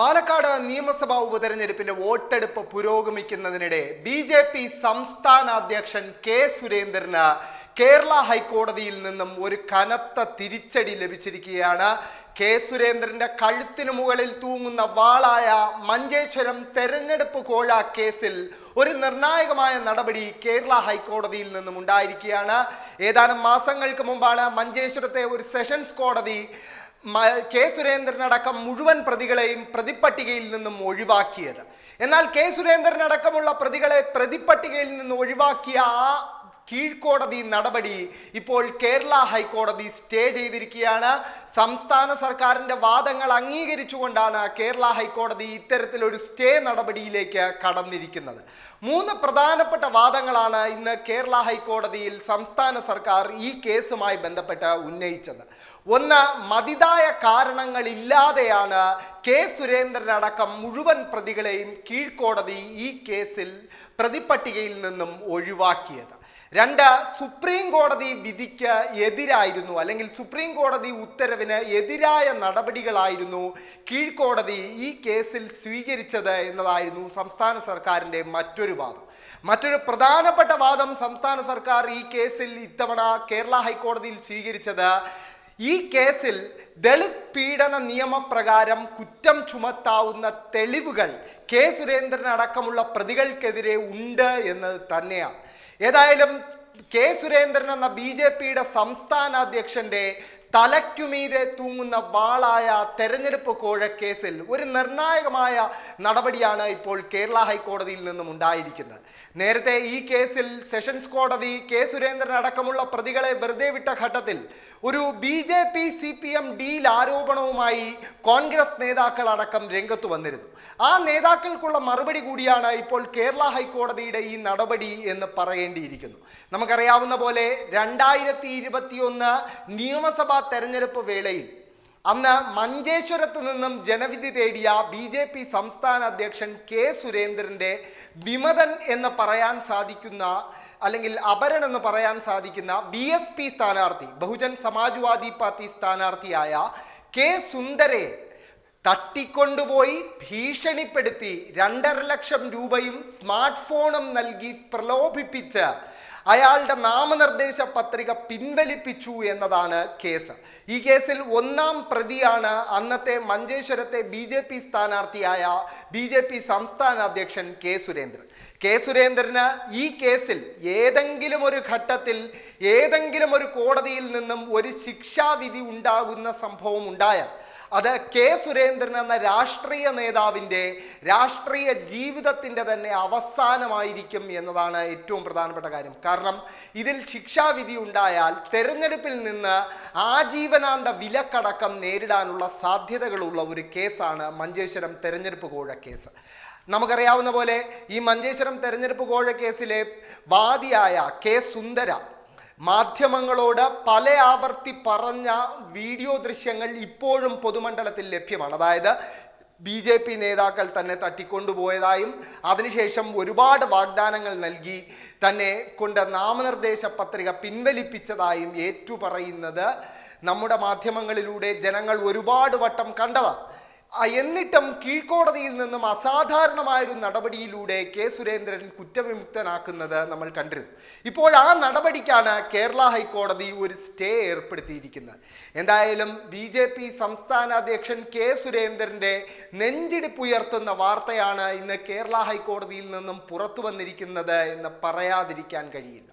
പാലക്കാട് നിയമസഭാ ഉപതെരഞ്ഞെടുപ്പിന്റെ വോട്ടെടുപ്പ് പുരോഗമിക്കുന്നതിനിടെ B J P സംസ്ഥാന അധ്യക്ഷൻ കെ സുരേന്ദ്രന് കേരള ഹൈക്കോടതിയിൽ നിന്നും ഒരു കനത്ത തിരിച്ചടി ലഭിച്ചിരിക്കുകയാണ്. കെ സുരേന്ദ്രന്റെ കഴുത്തിനു മുകളിൽ തൂങ്ങുന്ന വാളായ മഞ്ചേശ്വരം തെരഞ്ഞെടുപ്പ് കോഴ കേസിൽ ഒരു നിർണായകമായ നടപടി കേരള ഹൈക്കോടതിയിൽ നിന്നും ഉണ്ടായിരിക്കുകയാണ്. ഏതാനും മാസങ്ങൾക്ക് മുമ്പാണ് മഞ്ചേശ്വരത്തെ ഒരു സെഷൻസ് കോടതി കെ സുരേന്ദ്രനടക്കം മുഴുവൻ പ്രതികളെയും പ്രതിപ്പട്ടികയിൽ നിന്നും ഒഴിവാക്കിയത്. എന്നാൽ കെ സുരേന്ദ്രനടക്കമുള്ള പ്രതികളെ പ്രതിപ്പട്ടികയിൽ നിന്ന് ഒഴിവാക്കിയ ആ കീഴ്ക്കോടതി നടപടി ഇപ്പോൾ കേരള ഹൈക്കോടതി സ്റ്റേ ചെയ്തിരിക്കുകയാണ്. സംസ്ഥാന സർക്കാരിന്റെ വാദങ്ങൾ അംഗീകരിച്ചുകൊണ്ടാണ് കേരള ഹൈക്കോടതി ഇത്തരത്തിലൊരു സ്റ്റേ നടപടിയിലേക്ക് കടന്നിരിക്കുന്നത്. മൂന്ന് പ്രധാനപ്പെട്ട വാദങ്ങളാണ് ഇന്ന് കേരള ഹൈക്കോടതിയിൽ സംസ്ഥാന സർക്കാർ ഈ കേസുമായി ബന്ധപ്പെട്ട് ഉന്നയിച്ചത്. ഒന്ന് മതിതായ കാരണങ്ങളില്ലാതെയാണ് കെ സുരേന്ദ്രനടക്കം മുഴുവൻ പ്രതികളെയും കീഴ്ക്കോടതി ഈ കേസിൽ പ്രതിപ്പട്ടികയിൽ നിന്നും ഒഴിവാക്കിയത്. രണ്ട് സുപ്രീം കോടതി വിധിക്ക് എതിരായിരുന്നു അല്ലെങ്കിൽ സുപ്രീം കോടതി ഉത്തരവിന് എതിരായ നടപടികളായിരുന്നു കീഴ്ക്കോടതി ഈ കേസിൽ സ്വീകരിച്ചത് എന്നതായിരുന്നു സംസ്ഥാന സർക്കാരിന്റെ മറ്റൊരു വാദം. മറ്റൊരു പ്രധാനപ്പെട്ട വാദം സംസ്ഥാന സർക്കാർ ഈ കേസിൽ ഇത്തവണ കേരള ഹൈക്കോടതിയിൽ സ്വീകരിച്ചത് ഈ കേസിൽ ദളിത് പീഡന നിയമപ്രകാരം കുറ്റം ചുമത്താവുന്ന തെളിവുകൾ കെ സുരേന്ദ്രൻ അടക്കമുള്ള പ്രതികൾക്കെതിരെ ഉണ്ട് എന്ന് തന്നെയാണ്. ഏതായാലും കെ സുരേന്ദ്രൻ എന്ന ബി ജെ പിയുടെ സംസ്ഥാന അധ്യക്ഷന്റെ തലയ്ക്കുമീതെ തൂങ്ങുന്ന വാളായ തെരഞ്ഞെടുപ്പ് കോഴക്കേസിൽ ഒരു നിർണായകമായ നടപടിയാണ് ഇപ്പോൾ കേരള ഹൈക്കോടതിയിൽ നിന്നും ഉണ്ടായിരിക്കുന്നത്. നേരത്തെ ഈ കേസിൽ സെഷൻസ് കോടതി കെ സുരേന്ദ്രൻ അടക്കമുള്ള പ്രതികളെ വെറുതെ വിട്ട ഘട്ടത്തിൽ ഒരു B J P C P M deal ആരോപണവുമായി കോൺഗ്രസ് നേതാക്കൾ അടക്കം രംഗത്ത് വന്നിരുന്നു. ആ നേതാക്കൾക്കുള്ള മറുപടി കൂടിയാണ് ഇപ്പോൾ കേരള ഹൈക്കോടതിയുടെ ഈ നടപടി എന്ന് പറയേണ്ടിയിരിക്കുന്നു. നമുക്കറിയാവുന്ന പോലെ രണ്ടായിരത്തി ഇരുപത്തിയൊന്ന് നിയമസഭാ തെരഞ്ഞെടുപ്പ് വേളയിൽ അന്ന് മഞ്ചേശ്വരത്ത് നിന്നും ജനവിധി തേടിയ ബി ജെ പി സംസ്ഥാന അധ്യക്ഷൻ കെ സുരേന്ദ്രന്റെ വിമതൻ എന്ന് പറയാൻ സാധിക്കുന്ന അല്ലെങ്കിൽ അപരൻ എന്ന് പറയാൻ സാധിക്കുന്ന ബി എസ് പി സ്ഥാനാർത്ഥി ബഹുജൻ സമാജ്വാദി പാർട്ടി സ്ഥാനാർത്ഥിയായ കെ സുന്ദരെ തട്ടിക്കൊണ്ടുപോയി ഭീഷണിപ്പെടുത്തി രണ്ടര ലക്ഷം രൂപയും സ്മാർട്ട് ഫോണും നൽകി പ്രലോഭിപ്പിച്ച് അയാളുടെ നാമനിർദ്ദേശ പത്രിക പിൻവലിപ്പിച്ചു എന്നതാണ് കേസ്. ഈ കേസിൽ ഒന്നാം പ്രതിയാണ് അന്നത്തെ മഞ്ചേശ്വരത്തെ ബി ജെ പി സ്ഥാനാർത്ഥിയായ ബി ജെ പി സംസ്ഥാന അധ്യക്ഷൻ കെ സുരേന്ദ്രൻ. കെ സുരേന്ദ്രന് ഈ കേസിൽ ഏതെങ്കിലും ഒരു ഘട്ടത്തിൽ ഏതെങ്കിലും ഒരു കോടതിയിൽ നിന്നും ഒരു ശിക്ഷാവിധി ഉണ്ടാകുന്ന സംഭവം ഉണ്ടായാൽ അത് കെ സുരേന്ദ്രൻ എന്ന രാഷ്ട്രീയ നേതാവിന്റെ രാഷ്ട്രീയ ജീവിതത്തിന്റെ തന്നെ അവസാനമായിരിക്കും എന്നതാണ് ഏറ്റവും പ്രധാനപ്പെട്ട കാര്യം. കാരണം ഇതിൽ ശിക്ഷാവിധി ഉണ്ടായാൽ തെരഞ്ഞെടുപ്പിൽ നിന്ന് ആജീവനാന്ത വിലക്കടക്കം നേരിടാനുള്ള സാധ്യതകളുള്ള ഒരു കേസാണ് മഞ്ചേശ്വരം തെരഞ്ഞെടുപ്പ് കോഴ കേസ്. നമുക്കറിയാവുന്ന പോലെ ഈ മഞ്ചേശ്വരം തെരഞ്ഞെടുപ്പ് കോഴ കേസിലെ വാദിയായ കെ സുന്ദര മാധ്യമങ്ങളോട് പല ആവർത്തി പറഞ്ഞ വീഡിയോ ദൃശ്യങ്ങൾ ഇപ്പോഴും പൊതുമണ്ഡലത്തിൽ ലഭ്യമാണ്. അതായത് ബി ജെ പി നേതാക്കൾ തന്നെ തട്ടിക്കൊണ്ടുപോയതായും അതിനുശേഷം ഒരുപാട് വാഗ്ദാനങ്ങൾ നൽകി തന്നെ കൊണ്ട് നാമനിർദ്ദേശ പത്രിക പിൻവലിപ്പിച്ചതായും ഏറ്റുപറയുന്നത് നമ്മുടെ മാധ്യമങ്ങളിലൂടെ ജനങ്ങൾ ഒരുപാട് വട്ടം കണ്ടതാണ്. എന്നിട്ടും കീഴ്ക്കോടതിയിൽ നിന്നും അസാധാരണമായൊരു നടപടിയിലൂടെ കെ സുരേന്ദ്രൻ കുറ്റവിമുക്തനാക്കുന്നത് നമ്മൾ കണ്ടിരുന്നു. ഇപ്പോൾ ആ നടപടിക്കാണ് കേരള ഹൈക്കോടതി ഒരു സ്റ്റേ ഏർപ്പെടുത്തിയിരിക്കുന്നത്. എന്തായാലും ബി ജെ പി സംസ്ഥാന അധ്യക്ഷൻ കെ സുരേന്ദ്രന്റെ നെഞ്ചിടിപ്പുയർത്തുന്ന വാർത്തയാണ് ഇന്ന് കേരള ഹൈക്കോടതിയിൽ നിന്നും പുറത്തു വന്നിരിക്കുന്നത് എന്ന് പറയാതിരിക്കാൻ കഴിയില്ല.